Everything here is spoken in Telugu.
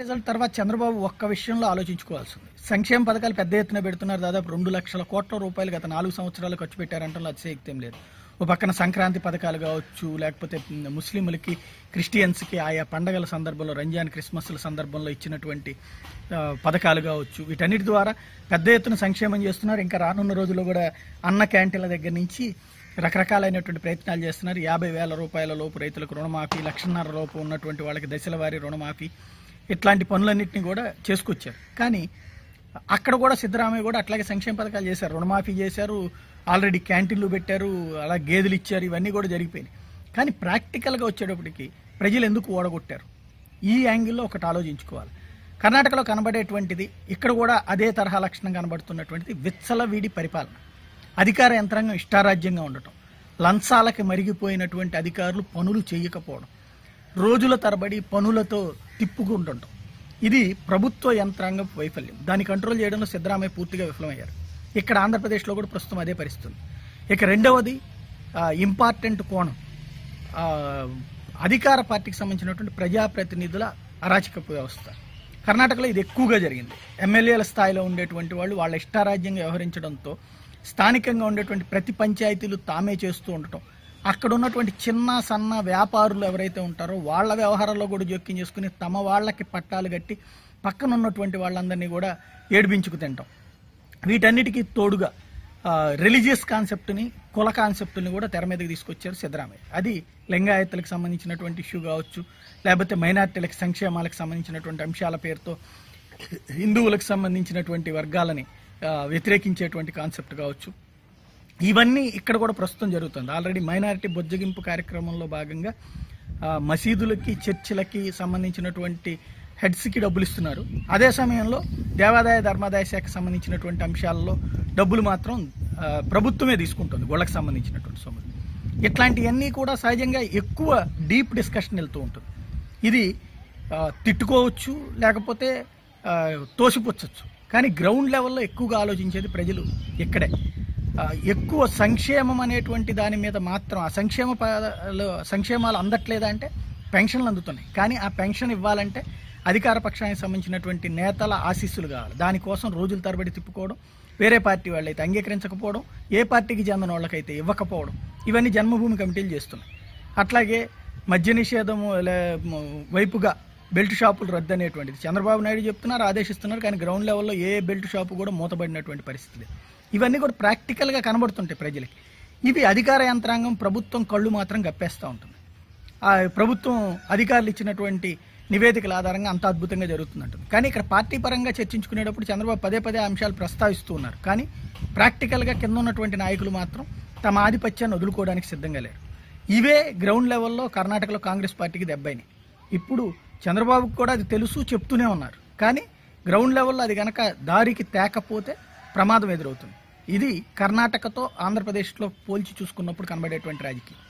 రిజల్ట్ తర్వాత చంద్రబాబు ఒక్క విషయంలో ఆలోచించుకోవాల్సింది. సంక్షేమ పథకాలు పెద్ద ఎత్తున పెడుతున్నారు. దాదాపు రెండు లక్షల కోట్ల రూపాయలు గత నాలుగు సంవత్సరాలు ఖర్చు పెట్టారంటే అతిశయక్తం లేదు. ఓ పక్కన సంక్రాంతి పథకాలు కావచ్చు లేకపోతే ముస్లింలకి క్రిస్టియన్స్కి ఆయా పండగల సందర్భంలో రంజాన్ క్రిస్మస్ల సందర్భంలో ఇచ్చినటువంటి పథకాలు కావచ్చు. వీటన్నిటి ద్వారా పెద్ద ఎత్తున సంక్షేమం చేస్తున్నారు. ఇంకా రానున్న రోజుల్లో కూడా అన్న క్యాంటీన్ల దగ్గర నుంచి రకరకాలైనటువంటి ప్రయత్నాలు చేస్తున్నారు. యాభై వేల రూపాయల లోపు రైతులకు రుణమాఫీ లక్షన్నర లోపు ఉన్నటువంటి వాళ్ళకి దశల వారీ రుణమాఫీ ఇట్లాంటి పనులన్నింటినీ కూడా చేసుకొచ్చారు. కానీ అక్కడ కూడా సిద్ధరామయ్య కూడా అట్లాగే సంక్షేమ పథకాలు చేశారు. రుణమాఫీ చేశారు ఆల్రెడీ క్యాంటీన్లు పెట్టారు అలా గేదెలు ఇచ్చారు ఇవన్నీ కూడా జరిగిపోయినాయి. కానీ ప్రాక్టికల్గా వచ్చేటప్పటికి ప్రజలు ఎందుకు ఓడగొట్టారు? ఈ యాంగిల్లో ఒకటి ఆలోచించుకోవాలి. కర్ణాటకలో కనబడేటువంటిది ఇక్కడ కూడా అదే తరహా లక్షణం కనబడుతున్నటువంటిది విచ్చలవిడి పరిపాలన. అధికార యంత్రాంగం ఇష్టారాజ్యంగా ఉండటం. లంచాలకి మరిగిపోయినటువంటి అధికారులు పనులు చేయకపోవడం. రోజుల తరబడి పనులతో తిప్పుకుంటుంటాం. ఇది ప్రభుత్వ యంత్రాంగం వైఫల్యం. దాన్ని కంట్రోల్ చేయడంలో సిద్ధరామయ్య పూర్తిగా విఫలమయ్యారు. ఇక్కడ ఆంధ్రప్రదేశ్లో కూడా ప్రస్తుతం అదే పరిస్థితుంది ఇక రెండవది ఇంపార్టెంట్ కోణం. అధికార పార్టీకి సంబంధించినటువంటి ప్రజాప్రతినిధుల అరాచక వ్యవస్థ. కర్ణాటకలో ఇది ఎక్కువగా జరిగింది. ఎమ్మెల్యేల స్థాయిలో ఉండేటువంటి వాళ్ళు వాళ్ళ ఇష్టారాజ్యంగా వ్యవహరించడంతో స్థానికంగా ఉండేటువంటి ప్రతి పంచాయతీలు తామే చేస్తూ ఉండటం. అక్కడ ఉన్నటువంటి చిన్న సన్న వ్యాపారులు ఎవరైతే ఉంటారో వాళ్ళ వ్యవహారాల్లో కూడా జోక్యం చేసుకుని తమ వాళ్ళకి పట్టాలు కట్టి పక్కన ఉన్నటువంటి వాళ్ళందరినీ కూడా ఏడిపించుకు తింటాం. వీటన్నిటికీ తోడుగా రిలీజియస్ కాన్సెప్ట్ని కుల కాన్సెప్ట్ని కూడా తెర మీదకి తీసుకొచ్చారు సిద్ధరామయ్య. అది లింగాయతులకు సంబంధించినటువంటి ఇష్యూ కావచ్చు లేకపోతే మైనార్టీలకు సంక్షేమాలకు సంబంధించినటువంటి అంశాల పేరుతో హిందువులకు సంబంధించినటువంటి వర్గాలని వ్యతిరేకించేటువంటి కాన్సెప్ట్ కావచ్చు. ఇవన్నీ ఇక్కడ కూడా ప్రస్తుతం జరుగుతుంది. ఆల్రెడీ మైనారిటీ బొజ్జగింపు కార్యక్రమంలో భాగంగా మసీదులకి చర్చిలకి సంబంధించినటువంటి హెడ్స్కి డబ్బులు ఇస్తున్నారు. అదే సమయంలో దేవాదాయ ధర్మాదాయ శాఖకు సంబంధించినటువంటి అంశాల్లో డబ్బులు మాత్రం ప్రభుత్వమే తీసుకుంటుంది గోళ్ళకి సంబంధించినటువంటి సొమ్ములు ఇట్లాంటివన్నీ కూడా సహజంగా ఎక్కువ డీప్ డిస్కషన్ వెళ్తూ ఉంటుంది. ఇది తిట్టుకోవచ్చు లేకపోతే తోసిపుచ్చచ్చు. కానీ గ్రౌండ్ లెవెల్లో ఎక్కువగా ఆలోచించేది ప్రజలు ఇక్కడే. ఎక్కువ సంక్షేమం అనేటువంటి దాని మీద మాత్రం ఆ సంక్షేమ సంక్షేమాలు అందట్లేదా అంటే పెన్షన్లు అందుతున్నాయి. కానీ ఆ పెన్షన్ ఇవ్వాలంటే అధికార పక్షానికి సంబంధించినటువంటి నేతల ఆశీస్సులు కావాలి. దానికోసం రోజుల తరబడి తిప్పుకోవడం వేరే పార్టీ వాళ్ళైతే అంగీకరించకపోవడం ఏ పార్టీకి చెందిన వాళ్ళకైతే ఇవ్వకపోవడం ఇవన్నీ జన్మభూమి కమిటీలు చేస్తున్నాయి. అట్లాగే మద్య నిషేధము లే- వైపుగా బెల్ట్ షాపులు రద్దు అనేటువంటిది. చంద్రబాబు నాయుడు చెప్తున్నారు ఆదేశిస్తున్నారు కానీ గ్రౌండ్ లెవెల్లో ఏ బెల్ట్ షాపు కూడా మూతబడినటువంటి పరిస్థితి లేదు. ఇవన్నీ కూడా ప్రాక్టికల్గా కనబడుతుంటాయి ప్రజలకి. ఇవి అధికార యంత్రాంగం ప్రభుత్వం కళ్ళు మాత్రం గప్పేస్తూ ఉంటుంది. ఆ ప్రభుత్వం అధికారులు ఇచ్చినటువంటి నివేదికల ఆధారంగా అంత అద్భుతంగా జరుగుతుందంటుంది. కానీ ఇక్కడ పార్టీ పరంగా చర్చించుకునేటప్పుడు చంద్రబాబు పదే పదే అంశాలు ప్రస్తావిస్తూ ఉన్నారు. కానీ ప్రాక్టికల్గా కింద ఉన్నటువంటి నాయకులు మాత్రం తమ ఆధిపత్యాన్ని వదులుకోవడానికి సిద్ధంగా లేరు. ఇవే గ్రౌండ్ లెవెల్లో కర్ణాటకలో కాంగ్రెస్ పార్టీకి దెబ్బైనాయి. ఇప్పుడు చంద్రబాబుకు కూడా అది తెలుసు చెప్తూనే ఉన్నారు. కానీ గ్రౌండ్ లెవెల్లో అది కనుక దారికి తేకపోతే ప్రమాదం ఎదురవుతుంది. ఇది కర్ణాటకతో ఆంధ్రప్రదేశ్లో పోల్చి చూసుకున్నప్పుడు కనబడేటువంటి రాజకీయం.